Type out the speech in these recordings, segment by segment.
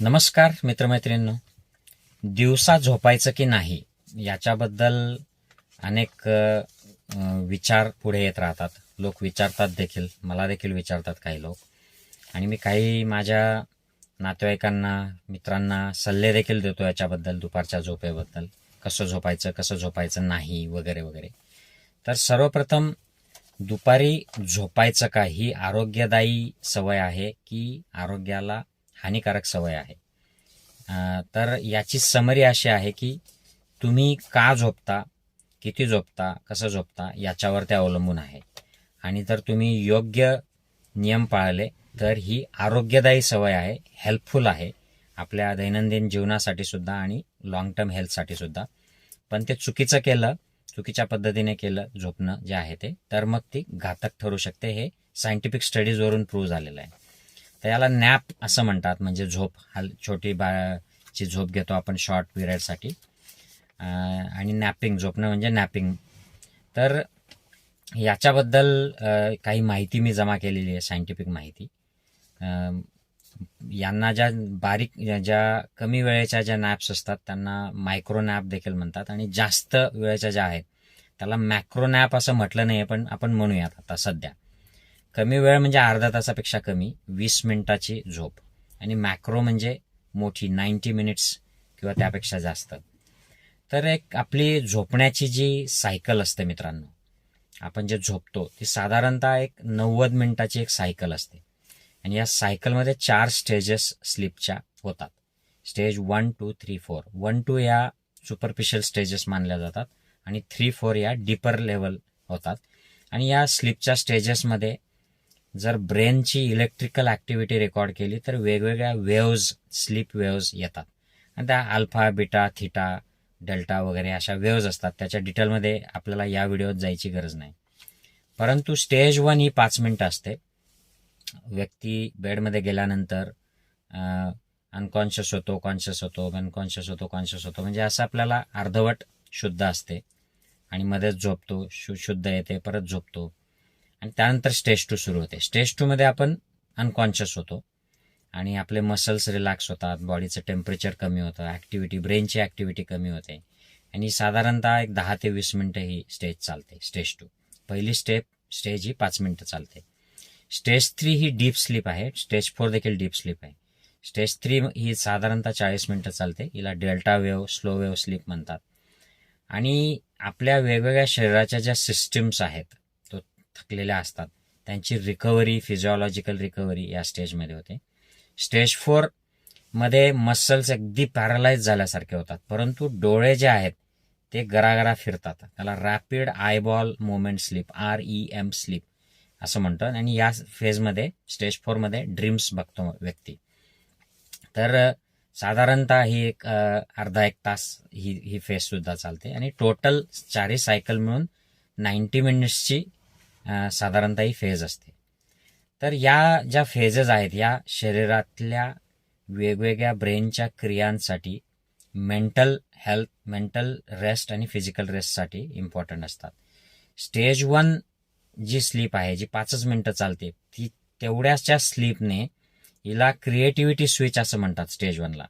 नमस्कार मित्रमैत्रिणींनो. दिवसा झोपायचं की नाही याच्याबद्दल अनेक विचार पुढे येत राहतात. लोक विचारतात देखील मला देखील विचारतात काही लोक. आणि मी काही माझ्या नातेवाईकांना मित्रांना सल्ले देखील देतो याच्याबद्दल दुपारच्या झोपेबद्दल. कसं झोपायचं कसं झोपायचं नाही वगैरे वगैरे. तर सर्वप्रथम दुपारी झोपायचं का ही आरोग्यदायी सवय आहे की आरोग्याला हानिकारक सवय आहे. तर याची समरी अशी आहे की तुम्ही का झोपता किती झोपता कसं झोपता याच्यावर ते अवलंबून आहे. आणि जर तुम्ही योग्य नियम पाळले तर ही आरोग्यदायी सवय आहे हेल्पफुल आहे आपल्या दैनंदिन जीवनासाठी सुद्धा आणि लॉंग टर्म हेल्थसाठी सुद्धा. पण ते चुकीचं केलं चुकीच्या पद्धतीने केलं झोपणं जे आहे ते तर मग ती घातक ठरू शकते. हे सायंटिफिक स्टडीजवरून प्रूव्ह झालेलं आहे. तर याला नॅप असं म्हणतात म्हणजे झोप. हल छोटी बाळाची झोप घेतो आपण शॉर्ट पिरियडसाठी. आणि नॅपिंग झोपणं म्हणजे नॅपिंग. तर याच्याबद्दल काही माहिती मी जमा केलेली आहे सायंटिफिक माहिती. यांना ज्या बारीक ज्या कमी वेळेच्या ज्या नॅप्स असतात त्यांना मायक्रो नॅप देखील म्हणतात. आणि जास्त वेळेच्या ज्या आहेत त्याला मॅक्रो नॅप असं म्हटलं नाही पण आपण म्हणूयात आता सध्या. कमी वेळ म्हणजे अर्धा तासापेक्षा कमी वीस मिनिटाची झोप. आणि मॅक्रो म्हणजे मोठी नाईन्टी मिनिट्स किंवा त्यापेक्षा जास्त. तर एक आपली झोपण्याची जी सायकल असते मित्रांनो आपण जे झोपतो ती साधारणतः एक नव्वद मिनिटाची एक सायकल असते. आणि या सायकलमध्ये चार स्टेजेस स्लीपच्या होतात. Stage one two three four one two या सुपरफिशियल स्टेजेस मानल्या जातात. आणि थ्री फोर या डीपर लेवल होतात. आणि या स्लीपच्या स्टेजेसमध्ये जर ब्रेनची इलेक्ट्रिकल ॲक्टिव्हिटी रेकॉर्ड केली तर वेगवेगळ्या वेव्ज स्लीप वेव्ज येतात. आणि त्या अल्फा बिटा थिटा डेल्टा वगैरे अशा वेव्ज असतात. त्याच्या डिटेलमध्ये आपल्याला या व्हिडिओत जायची गरज नाही. परंतु स्टेज वन ही पाच मिनटं असते. व्यक्ती बेडमध्ये गेल्यानंतर अनकॉन्शियस होतो कॉन्शियस होतो अनकॉन्शियस होतो कॉन्शियस होतो. म्हणजे असं आपल्याला अर्धवट शुद्ध असते. आणि मध्येच झोपतो शु शुद्ध येते परत झोपतो. आणि त्यानंतर स्टेज टू सुरू होते. स्टेज टूमध्ये आपण अनकॉन्शियस होतो. आणि आपले मसल्स रिलॅक्स होतात बॉडीचं टेम्परेचर कमी होतं ॲक्टिव्हिटी ब्रेनची ॲक्टिव्हिटी कमी होते. आणि साधारणतः एक दहा ते वीस मिनटं ही स्टेज चालते स्टेज टू पहिली स्टेप स्टेज ही पाच मिनटं चालते. स्टेज थ्री ही डीप स्लीप आहे. स्टेज फोर देखील डीप स्लीप आहे. स्टेज थ्री ही साधारणतः चाळीस मिनटं चालते. हिला delta wave slow wave sleep म्हणतात. आणि आपल्या वेगवेगळ्या शरीराच्या ज्या सिस्टीम्स आहेत थकलेल्या असतात. त्यांची रिकव्हरी फिजिओलॉजिकल रिकव्हरी या स्टेजमध्ये होते. स्टेज फोरमध्ये मसल्स अगदी पॅरालाइज झाल्यासारखे होतात. परंतु डोळे जे आहेत ते गरागरा फिरतात. त्याला rapid eyeball movement sleep R E M sleep असं म्हणतात. आणि या फेजमध्ये स्टेज फोरमध्ये ड्रीम्स बघतो व्यक्ती. तर साधारणतः ही एक अर्धा एक तास ही ही फेज सुद्धा चालते. आणि टोटल चारही सायकल मिळून नाईन्टी मिनिट्सची साधारणतः ही फेज असते. तर या ज्या फेजेस आहेत या शरीरातल्या वेगवेगळ्या ब्रेनच्या क्रियांसाठी मेंटल हेल्थ मेंटल रेस्ट आणि फिजिकल रेस्टसाठी इम्पॉर्टंट असतात. स्टेज वन जी स्लीप आहे जी पाचच मिनटं चालते ती तेवढ्याच्या स्लीपने हिला क्रिएटिव्हिटी स्विच असं म्हणतात स्टेज वनला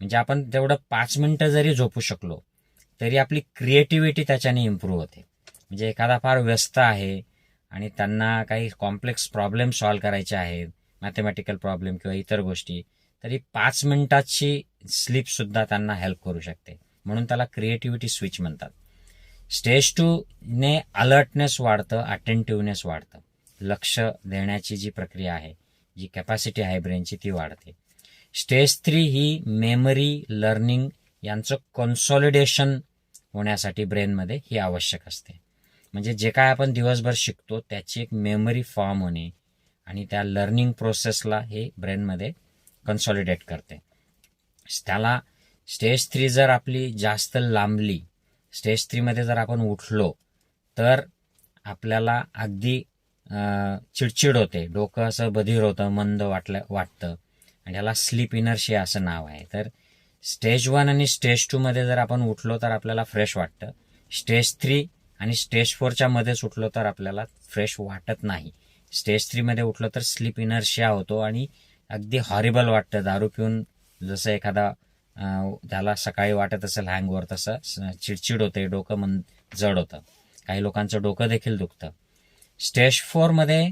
म्हणजे आपण तेवढं पाच मिनटं जरी झोपू शकलो तरी आपली क्रिएटिव्हिटी त्याच्याने इम्प्रूव्ह होते. म्हणजे एखादा फार व्यस्त आहे आणि त्यांना काही कॉम्प्लेक्स प्रॉब्लेम सॉल्व करायचे आहेत मॅथमॅटिकल प्रॉब्लेम किंवा इतर गोष्टी तरी पाच मिनिटाची स्लीपसुद्धा त्यांना हेल्प करू शकते. म्हणून त्याला क्रिएटिव्हिटी स्विच म्हणतात. स्टेज टू ने अलर्टनेस वाढतं अटेंटिव्हनेस वाढतं. लक्ष देण्याची जी प्रक्रिया आहे जी कॅपॅसिटी आहे ब्रेनची ती वाढते. स्टेज थ्री ही मेमरी लर्निंग यांचं कन्सॉलिडेशन होण्यासाठी ब्रेनमध्ये ही आवश्यक असते. म्हणजे जे काय आपण दिवसभर शिकतो त्याची एक मेमरी फॉर्म होणे आणि त्या लर्निंग प्रोसेसला हे ब्रेनमध्ये कन्सॉलिडेट करते. त्याला स्टेज थ्री जर आपली जास्त लांबली स्टेज थ्रीमध्ये जर आपण उठलो तर आपल्याला अगदी चिडचिड होते. डोकं असं बधीर होतं मंद वाटलं वाटतं. आणि याला स्लीप इनर्शिया असं नाव आहे. तर स्टेज वन आणि स्टेज टूमध्ये जर आपण उठलो तर आपल्याला फ्रेश वाटतं. स्टेज थ्री आणि स्टेज फोरच्या मध्येच उठलो तर आपल्याला फ्रेश वाटत नाही. स्टेज थ्रीमध्ये उठलो तर स्लीप इनर्शिया होतो आणि अगदी हॉरिबल वाटतं. दारू पिऊन जसं एखादा त्याला सकाळी वाटत असेल हँगवर तसं स- चिडचिड होते डोकं मन जड होतं. काही लोकांचं डोकं देखील दुखतं. स्टेज फोरमध्ये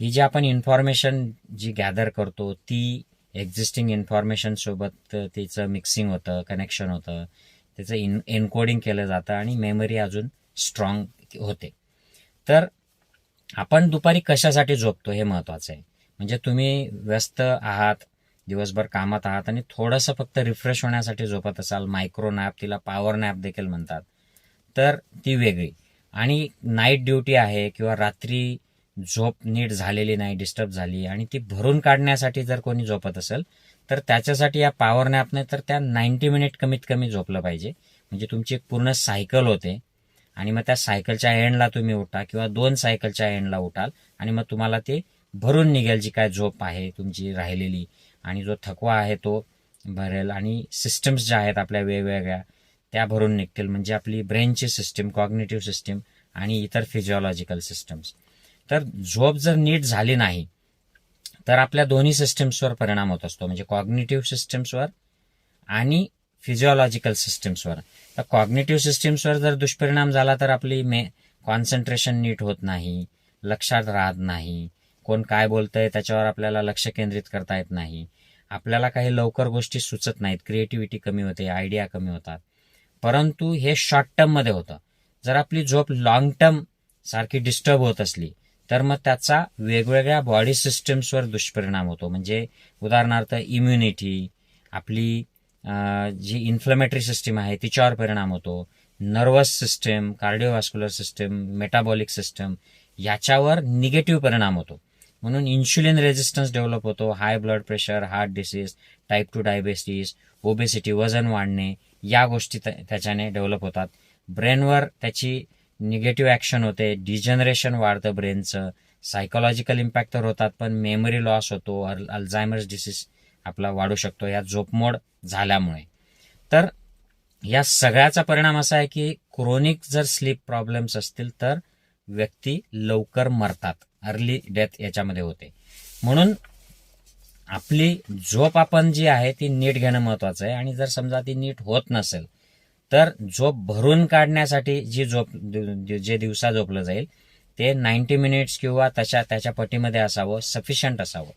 ही जी आपण इन्फॉर्मेशन जी गॅदर करतो ती एक्झिस्टिंग इन्फॉर्मेशनसोबत तिचं मिक्सिंग होतं कनेक्शन होतं. त्याचं इन एन्कोडिंग केलं जातं आणि मेमरी अजून स्ट्रॉंग होते. तर आपण दुपारी कशासाठी झोपतो हे महत्वाचं आहे. म्हणजे तुम्ही व्यस्त आहात दिवसभर कामात आहात आणि थोडंसं फक्त रिफ्रेश होण्यासाठी झोपत असाल मायक्रो नॅप तिला पॉवर नॅप देखील म्हणतात. तर ती वेगळी. आणि नाईट ड्युटी आहे किंवा रात्री झोप नीट झालेली नाही डिस्टर्ब झाली आणि ती भरून काढण्यासाठी जर कोणी झोपत असेल तर त्याच्यासाठी या पॉवर नॅपने तर त्या नाईन्टी मिनिट कमीत कमी झोपलं पाहिजे. म्हणजे तुमची एक पूर्ण सायकल होते. आणि मग त्या सायकलच्या एंडला तुम्ही उठा किंवा दोन सायकलच्या एंडला उठाल आणि मग तुम्हाला ते भरून निघेल जी काय झोप आहे तुमची राहिलेली. आणि जो थकवा आहे तो भरेल आणि सिस्टम्स ज्या आहेत आपल्या वेगवेगळ्या त्या भरून निघतील. म्हणजे आपली ब्रेनची सिस्टीम कॉग्नेटिव्ह सिस्टीम आणि इतर फिजिओलॉजिकल सिस्टम्स तर झोप जर नीट झाली नाही तर आपल्या दोन्ही सिस्टम्सवर परिणाम होत असतो. म्हणजे कॉग्नेटिव्ह सिस्टम्सवर आणि फिजिओलॉजिकल सिस्टम्सवर तर कॉग्नेटिव्ह सिस्टम्सवर जर दुष्परिणाम झाला तर आपली मे कॉन्सन्ट्रेशन नीट होत नाही लक्षात राहत नाही कोण काय बोलतंय त्याच्यावर आपल्याला लक्ष केंद्रित करता येत नाही आपल्याला काही लवकर गोष्टी सुचत नाहीत क्रिएटिव्हिटी कमी होते आयडिया कमी होतात. परंतु हे शॉर्ट टर्ममध्ये होतं. जर आपली झोप लॉंग टर्म सारखी डिस्टर्ब होत असली तर मग त्याचा वेगवेगळ्या बॉडी सिस्टम्सवर दुष्परिणाम होतो. म्हणजे उदाहरणार्थ इम्युनिटी आपली जी इन्फ्लमेटरी सिस्टीम आहे तिच्यावर परिणाम होतो. Nervous system cardiovascular system metabolic system याच्यावर निगेटिव्ह परिणाम होतो. म्हणून इन्शुलिन रेझिस्टन्स डेव्हलप होतो. High blood pressure heart disease type two diabetes obesity वजन वाढणे या गोष्टी त्या- त्याच्याने डेव्हलप होतात. ब्रेनवर त्याची निगेटिव्ह ॲक्शन होते. डिजनरेशन वाढतं ब्रेनचं सायकोलॉजिकल इम्पॅक्ट तर होतात पण मेमरी लॉस होतो. अल- अल्झायमर्स डिसीज आपला वाढू शकतो या झोपमोड झाल्यामुळे. तर या सगळ्याचा परिणाम असा आहे की क्रोनिक जर स्लीप प्रॉब्लेम्स असतील तर व्यक्ती लवकर मरतात. अर्ली डेथ याच्यामध्ये होते. म्हणून आपली झोप आपण जी आहे ती नीट घेणं महत्वाचं आहे. आणि जर समजा ती नीट होत नसेल तर झोप भरून काढण्यासाठी जी झोप जे दिवसा झोपलं जाईल ते नाईन्टी मिनिट्स किंवा तशा त्याच्या पटीमध्ये असावं सफिशियंट असावं.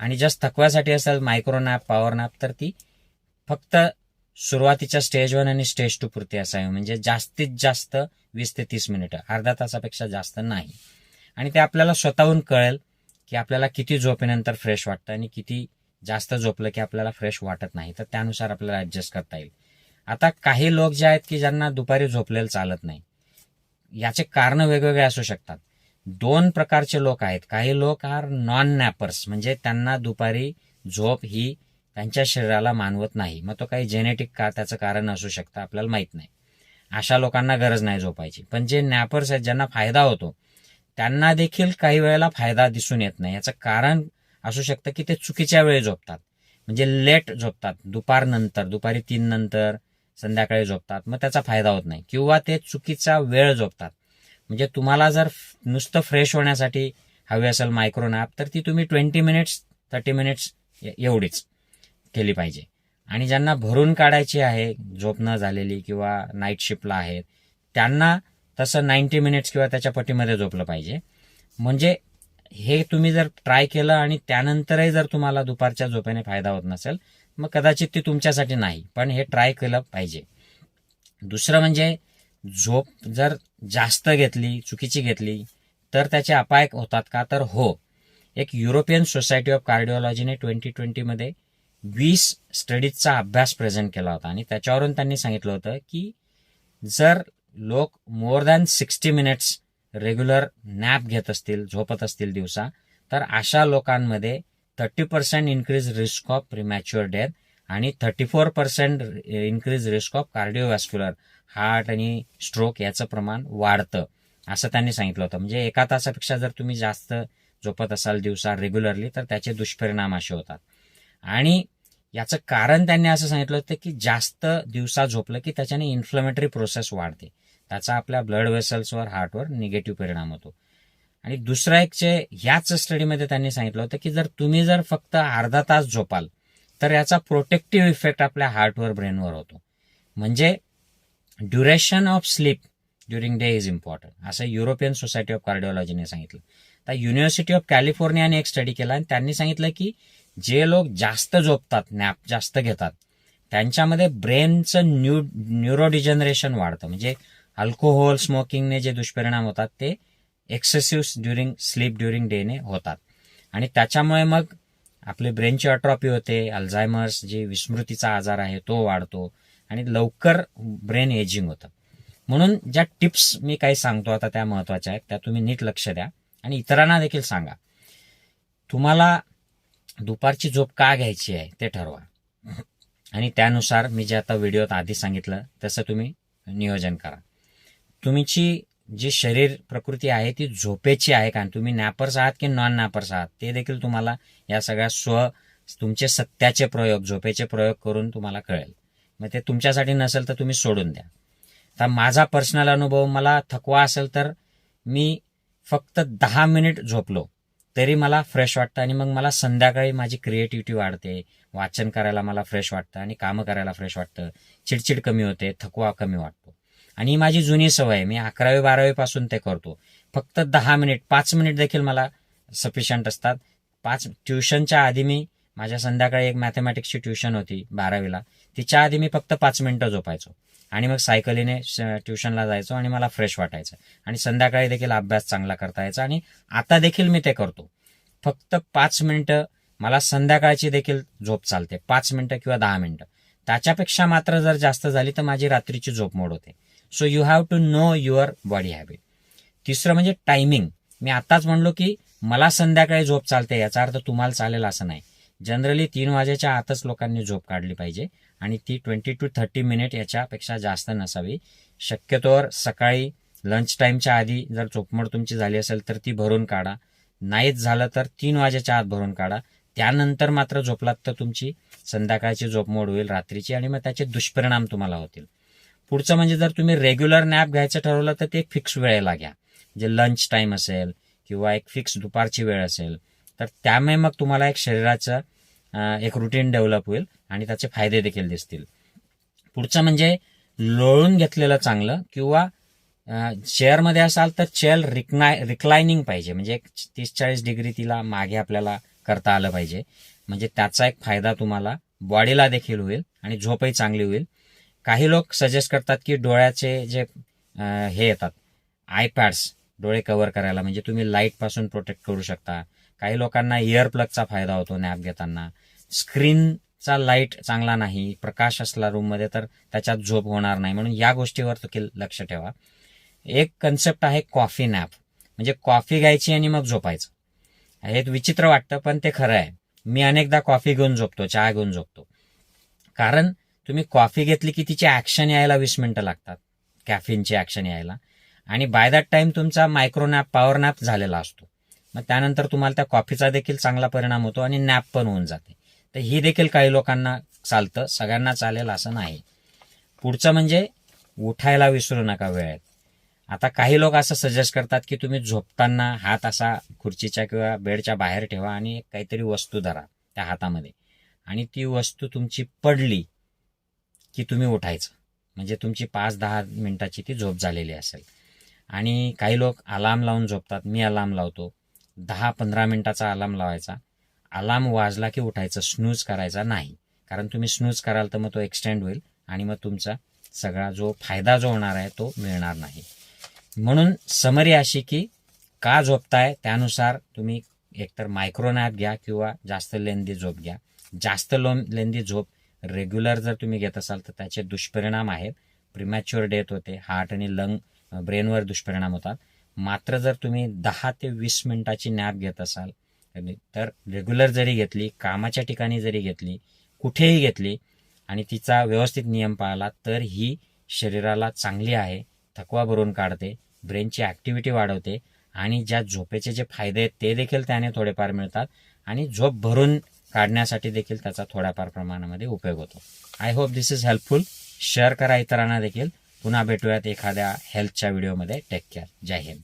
आणि जस्ट थकव्यासाठी असेल मायक्रो नॅप पॉवर नॅप तर ती फक्त सुरुवातीच्या स्टेज वन आणि स्टेज टू पुरती असावी. म्हणजे जास्तीत जास्त वीस ते तीस मिनिटं अर्धा तासापेक्षा जास्त नाही. आणि ते आपल्याला स्वतःहून कळेल की आपल्याला किती झोपेनंतर फ्रेश वाटतं आणि किती जास्त झोपलं की आपल्याला फ्रेश वाटत नाही. तर त्यानुसार आपल्याला ॲडजस्ट करता येईल. आता काही लोक जे आहेत की ज्यांना दुपारी झोपलेलं चालत नाही याचे कारण वेगवेगळे असू शकतात. दोन प्रकारचे लोक आहेत. काही लोक आर नॉन नॅपर्स म्हणजे त्यांना दुपारी झोप ही त्यांच्या शरीराला मानवत नाही. मग तो काही जेनेटिक का त्याचं कारण असू शकतं आपल्याला माहीत नाही. अशा लोकांना गरज नाही झोपायची. पण जे नॅपर्स आहेत ज्यांना फायदा होतो त्यांना देखील काही वेळेला फायदा दिसून येत नाही. याचं कारण असू शकतं की ते चुकीच्या वेळी झोपतात. म्हणजे लेट झोपतात. दुपारनंतर दुपारी तीन नंतर संध्याकाळी झोपतात. मग त्याचा फायदा होत नाही. किंवा ते चुकीचा वेळ झोपतात. म्हणजे तुम्हाला जर नुसतं फ्रेश होण्यासाठी हवी असेल मायक्रोनॅप तर ती तुम्ही ट्वेंटी मिनिट्स थर्टी मिनिट्स एवढीच केली पाहिजे. आणि ज्यांना भरून काढायची आहे झोप न झालेली किंवा नाईट शिफ्टला आहेत त्यांना तसं नाईन्टी मिनिट्स किंवा त्याच्या पटीमध्ये झोपलं पाहिजे. म्हणजे हे तुम्ही जर ट्राय केलं आणि त्यानंतरही जर तुम्हाला दुपारच्या झोपेने फायदा होत नसेल मग कदाचित ती तुमच्यासाठी नाही पण हे ट्राय केलं पाहिजे. दुसरं म्हणजे झोप जर जास्त घेतली चुकीची घेतली तर त्याचे अपाय होतात का? तर हो. एक युरोपियन सोसायटी ऑफ कार्डिओलॉजीने ट्वेंटी ट्वेंटीमध्ये वीस स्टडीजचा अभ्यास प्रेझेंट केला होता. आणि त्याच्यावरून त्यांनी सांगितलं होतं की जर लोक more than sixty minutes regular nap घेत असतील झोपत असतील दिवसा तर अशा लोकांमध्ये thirty percent increase risk of premature death आणि thirty four percent increase risk of cardiovascular heart आणि स्ट्रोक याचं प्रमाण वाढतं असं त्यांनी सांगितलं होतं. म्हणजे एका तासापेक्षा जर तुम्ही जास्त झोपत असाल दिवसा रेग्युलरली तर त्याचे दुष्परिणाम असे होतात. आणि याचं कारण त्यांनी असं सांगितलं होतं की जास्त दिवसा झोपलं की त्याच्याने इन्फ्लमेटरी प्रोसेस वाढते. त्याचा आपल्या ब्लड वेसल्सवर हार्टवर निगेटिव्ह परिणाम होतो. आणि दुसरा एक जे ह्याच स्टडीमध्ये त्यांनी सांगितलं होतं की जर तुम्ही जर फक्त अर्धा तास झोपाल तर याचा प्रोटेक्टिव्ह इफेक्ट आपल्या हार्टवर ब्रेनवर होतो. म्हणजे duration of sleep during day is important असं युरोपियन सोसायटी ऑफ कार्डिओलॉजीने सांगितलं. तर युनिव्हर्सिटी ऑफ कॅलिफोर्नियाने एक स्टडी केला आणि त्यांनी सांगितलं की जे लोक जास्त झोपतात नॅप जास्त घेतात त्यांच्यामध्ये ब्रेनचं न्यू न्यूरोडिजनरेशन वाढतं. म्हणजे अल्कोहोल स्मोकिंगने जे दुष्परिणाम होतात ते एक्सेसिव्ह ड्युरिंग स्लीप ड्युरिंग डेने होतात. आणि त्याच्यामुळे मग आपले ब्रेनची अट्रॉपी होते अल्झायमर्स जे विस्मृतीचा आजार आहे तो वाढतो. आणि लवकर ब्रेन एजिंग होतं. म्हणून ज्या टिप्स मी काही सांगतो आता त्या महत्त्वाच्या आहेत त्या तुम्ही नीट लक्ष द्या आणि इतरांना देखील सांगा. तुम्हाला दुपारची झोप का घ्यायची आहे ते ठरवा. आणि त्यानुसार मी जे आता व्हिडिओत आधी सांगितलं तसं तुम्ही नियोजन करा. तुमची जी शरीर प्रकृती आहे ती झोपेची आहे का? तुम्ही नॅपर्स आहात की नॉन नॅपर्स आहात? ते देखील तुम्हाला या सगळ्या स्व तुमचे सत्याचे प्रयोग झोपेचे प्रयोग करून तुम्हाला कळेल. मग ते तुमच्यासाठी नसेल तर तुम्ही सोडून द्या. तर माझा पर्सनल अनुभव मला थकवा असेल तर मी फक्त दहा मिनिट झोपलो तरी मला फ्रेश वाटतं आणि मग मला संध्याकाळी माझी क्रिएटिव्हिटी वाढते. वाचन करायला मला फ्रेश वाटतं आणि कामं करायला फ्रेश वाटतं. चिडचिड कमी होते थकवा कमी वाटतो. आणि ही माझी जुनी सवय आहे मी अकरावी बारावीपासून ते करतो. फक्त दहा मिनिट पाच मिनिट देखील मला सफिशियंट असतात. पाच ट्युशनच्या आधी मी माझ्या संध्याकाळी एक मॅथमॅटिक्सची ट्युशन होती बारावीला. तिच्या आधी मी फक्त पाच मिनिटं झोपायचो. आणि मग सायकलीने ट्युशनला जायचो आणि मला फ्रेश वाटायचं. आणि संध्याकाळी देखील अभ्यास चांगला करता यायचा आणि आता देखील मी ते करतो. फक्त पाच मिनिटं मला संध्याकाळची देखील झोप चालते. पाच मिनिटं किंवा दहा मिनिटं. त्याच्यापेक्षा मात्र जर जास्त झाली तर माझी रात्रीची झोप मोड होते. So you have to know your body habit तिसरं म्हणजे टायमिंग मी आत्ताच म्हणलो की मला संध्याकाळी झोप चालते याचा अर्थ तुम्हाला चालेल असं नाही. जनरली तीन वाजेच्या आतच लोकांनी झोप काढली पाहिजे. आणि ती ट्वेंटी टू थर्टी मिनिट याच्यापेक्षा जास्त नसावी. शक्यतोवर सकाळी लंच टाईमच्या आधी जर झोपमोड तुमची झाली असेल तर ती भरून काढा. नाहीच झालं तर तीन वाजेच्या आत भरून काढा. त्यानंतर मात्र झोपलात तर तुमची संध्याकाळची झोपमोड होईल रात्रीची आणि मग त्याचे दुष्परिणाम तुम्हाला होतील. पुढचं म्हणजे जर तुम्ही रेग्युलर नॅप घ्यायचं ठरवलं तर ते फिक्स वेळेला घ्या. जे लंच टाईम असेल किंवा एक फिक्स दुपारची वेळ असेल तर त्यामुळे मग तुम्हाला एक शरीराचं एक रुटीन डेव्हलप होईल आणि त्याचे फायदे देखील दिसतील. पुढचं म्हणजे लोळून घेतलेलं चांगलं किंवा चेअरमध्ये असाल तर चेअर रिक्नाय रिक्लायनिंग पाहिजे. म्हणजे एक तीस चाळीस डिग्री तिला मागे आपल्याला करता आलं पाहिजे. म्हणजे त्याचा एक फायदा तुम्हाला बॉडीला देखील होईल आणि झोपही चांगली होईल. काही लोक सजेस्ट करतात की डोळ्याचे जे हे येतात आयपॅड्स डोळे कव्हर करायला. म्हणजे तुम्ही लाईटपासून प्रोटेक्ट करू शकता. काही लोकांना इयर प्लगचा फायदा होतो नॅप घेताना. स्क्रीनचा लाइट चांगला नाही प्रकाश असला रूममध्ये तर त्याच्यात झोप होणार नाही. म्हणून या गोष्टीवर देखील लक्ष ठेवा. एक कन्सेप्ट आहे कॉफी नॅप म्हणजे कॉफी घ्यायची आणि मग झोपायचं. हे विचित्र वाटतं पण ते खरं आहे. मी अनेकदा कॉफी घेऊन झोपतो चहा घेऊन झोपतो. कारण तुम्ही कॉफी घेतली की तिची ॲक्शन यायला वीस मिनटं लागतात कॅफिनची ॲक्शन यायला. आणि बाय दॅट टाईम तुमचा मायक्रो नॅप पॉवर नॅप झालेला असतो. मग त्यानंतर तुम्हाला त्या कॉफीचा देखील चांगला परिणाम होतो आणि नॅप पण होऊन जाते. तर ही देखील काही लोकांना चालतं. सगळ्यांना चालेल असं नाही. पुढचं म्हणजे उठायला विसरू नका वेळेत. आता काही लोक असं सजेस्ट करतात की तुम्ही झोपताना हात असा खुर्चीच्या किंवा बेडच्या बाहेर ठेवा आणि काहीतरी वस्तू धरा त्या हातामध्ये. आणि ती वस्तू तुमची पडली की तुम्ही उठायचं. म्हणजे तुमची पाच दहा मिनिटाची ती झोप झालेली असेल. आणि काही लोक अलार्म लावून झोपतात. मी अलार्म लावतो. दहा पंधरा मिनिटाचा अलार्म लावायचा. अलार्म वाजला की उठायचं. स्नूज करायचा नाही. कारण तुम्ही स्नूज कराल तर मग तो एक्सटेंड होईल आणि मग तुमचा सगळा जो फायदा जो होणार आहे तो मिळणार नाही. म्हणून समरी अशी की का झोपताय त्यानुसार तुम्ही एकतर मायक्रो नॅप घ्या किंवा जास्त लेंदी झोप घ्या. जास्त लोम लेंदी झोप रेग्युलर जर तुम्ही घेत असाल तर त्याचे दुष्परिणाम आहेत. प्रिमॅच्युअर डेथ होते. हार्ट आणि लंग ब्रेनवर दुष्परिणाम होतात. मात्र जर तुम्ही दहा ते वीस मिनिटाची नॅप घेत असाल तर रेग्युलर जरी घेतली कामाच्या ठिकाणी जरी घेतली कुठेही घेतली आणि तिचा व्यवस्थित नियम पाळला तर ही शरीराला चांगली आहे थकवा भरून काढते ब्रेनची ॲक्टिव्हिटी वाढवते आणि ज्या झोपेचे जे फायदे आहेत ते देखील त्याने थोडेफार मिळतात आणि झोप भरून काढण्यासाठी देखील त्याचा थोड्याफार प्रमाणामध्ये उपयोग होतो. I hope this is helpful share करा इतरांना देखील. पुन्हा भेटूयात एखाद्या हेल्थच्या व्हिडिओमध्ये टेक केअर जय हिंद.